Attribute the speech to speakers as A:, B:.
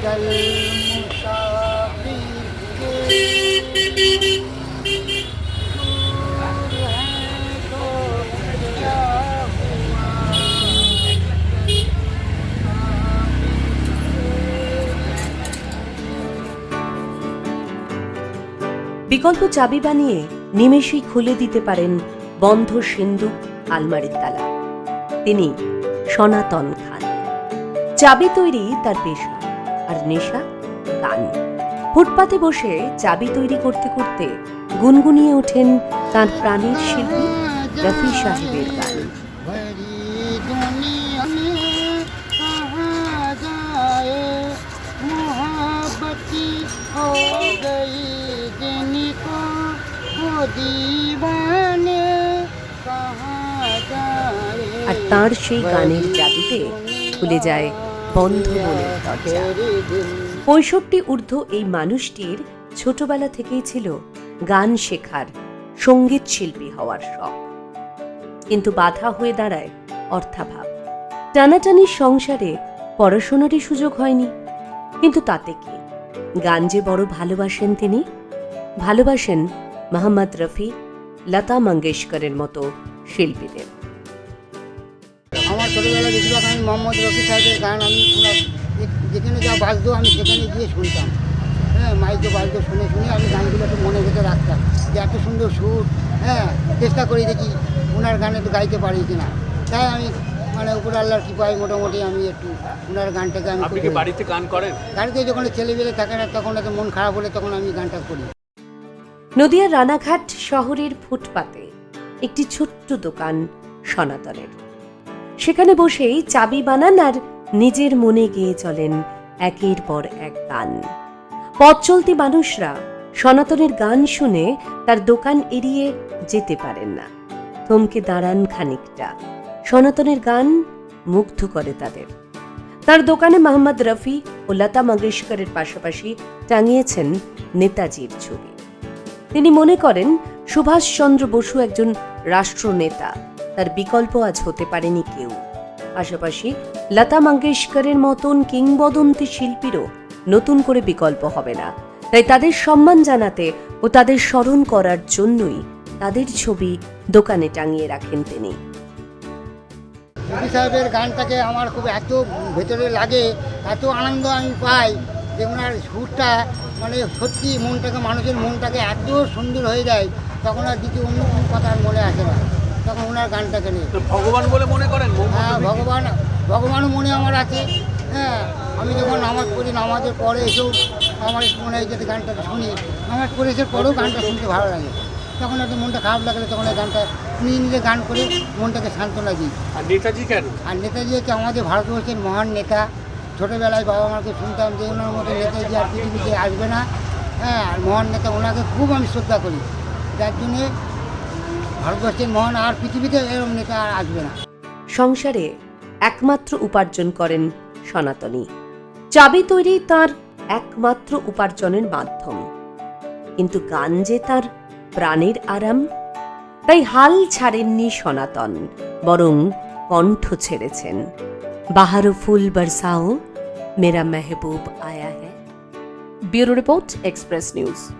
A: বিকল্প চাবি বানিয়ে নিমেষেই খুলে দিতে পারেন বন্ধ সিন্ধুক আলমারির তালা। তিনি সনাতন খান। চাবি তৈরি তার পেশা। আর নেশা, গান। ফুটপাতে বসে চাবি তৈরি করতে করতে গুনগুনিয়ে ওঠেন তার প্রাণের শিল্পী রফি সাহেবের গান। আর তাঁর সেই গানের জাদুতে খুলে যায় বন্ধ মনের দরজা। পঁয়ষট্টি ঊর্ধ্ব এই মানুষটির ছোটবেলা থেকেই ছিল গান শেখার, সংগীত শিল্পী হওয়ার শখ। কিন্তু বাধা হয়ে দাঁড়ায় অর্থাভাব। টানাটানির সংসারে পড়াশোনারই সুযোগ হয়নি। কিন্তু তাতে কি? গান যে বড় ভালোবাসেন তিনি? ভালোবাসেন মোহাম্মদ রফি, লতা মঙ্গেশকরের মতো শিল্পীদের।
B: আমার ছোটোবেলা বেশিরভাগ আমি মোহাম্মদ রফি সাহেবের গান আমি ওনার যেখানে যা বাজতো আমি সেখানে গিয়ে শুনতাম। হ্যাঁ মাইকে বাজতো শুনে শুনে আমি গানগুলো একটু মনে ভেতরে রাখতাম যে এত সুন্দর সুর হ্যাঁ চেষ্টা করি দেখি ওনার গান একটু গাইতে পারি কিনা। তাই আমি মানে উপর আল্লাহর কৃপায় মোটামুটি আমি একটু ওনার গানটাকে আমি
C: আপনি কি বাড়িতে গান করেন?
B: গাড়িতে যখন ছেলেবেলে থাকে না তখন এত মন খারাপ হলে তখন আমি গানটা করি।
A: নদিয়ার রানাঘাট শহরের ফুটপাতে একটি ছোট্ট দোকান সনাতনের। সেখানে বসেই চাবি বানান আর নিজের মনে গেয়ে চলেন একের পর এক গান। পথ চলতি মানুষরা সনাতনের গান শুনে তার দোকান এড়িয়ে যেতে পারেন না। থমকে দাঁড়ান খানিকটা। সনাতনের গান মুগ্ধ করে তাদের। তার দোকানে মোহাম্মদ রফি ও লতা মঙ্গেশকরের পাশাপাশি টাঙিয়েছেন নেতাজির ছবি। তিনি মনে করেন সুভাষচন্দ্র বসু একজন রাষ্ট্রনেতা। তার বিকল্প আজ হতে পারেনি কেউ। পাশাপাশি লতা মঙ্গেশকরের মতন কিংবদন্তি শিল্পীরও নতুন করে বিকল্প হবে না। তাই তাদের সম্মান জানাতে ও তাদের স্মরণ করার জন্যই তাদের ছবি দোকানে টাঙিয়ে রাখেন তিনি।
B: রফি সাহেবের গানটাকে আমার খুব এত ভেতরে লাগে, এত আনন্দ আমি পাই যে ওনার সুরটা মানে সত্যি মনটাকে, মানুষের মনটাকে এত সুন্দর হয়ে যায়, তখন আর দ্বিতীয় অন্য কোনো কথা মনে আসে না। তখন ওনার গানটাকে নিয়ে।
C: ভগবান বলে মনে করেন
B: হ্যাঁ? ভগবান ভগবানও মনে আমার আছে। হ্যাঁ আমি যখন নামাজ পড়ি নামাজের পরে এসেও আমার মনে হয় যে গানটা শুনি। নামাজ পড়ে এসে পরেও গানটা শুনতে ভালো লাগে। তখন একটু মনটা খারাপ লাগলে তখন এই গানটা নিজে নিজে গান করে মনটাকে সান্ত্বনা দিই
C: আর নেতাজি কেন?
B: আর নেতাজি হচ্ছে আমাদের ভারতবর্ষের মহান নেতা। ছোটোবেলায় বাবা মাকে শুনতাম যে ওনার মতো নেতাজি আর পৃথিবীতে আসবে না। হ্যাঁ আর মহান নেতা ওনাকে খুব আমি শ্রদ্ধা করি। যার জন্যে ভারতবর্ষের মহান আর পৃথিবীতে এরকম নেতা আর আসবে না।
A: সংসারে একমাত্র উপার্জন করেন সনাতনী। চাবি তৈরি তার একমাত্র উপার্জনের মাধ্যম। কিন্তু গান যে তার প্রাণের আরাম, তাই হাল ছাড়েননি সনাতন, বরং কণ্ঠ ছেড়েছেন। বাহারো ফুল বরসাও, মেরা মেহবুব আয়া হ্যায়। Bureau report, express news.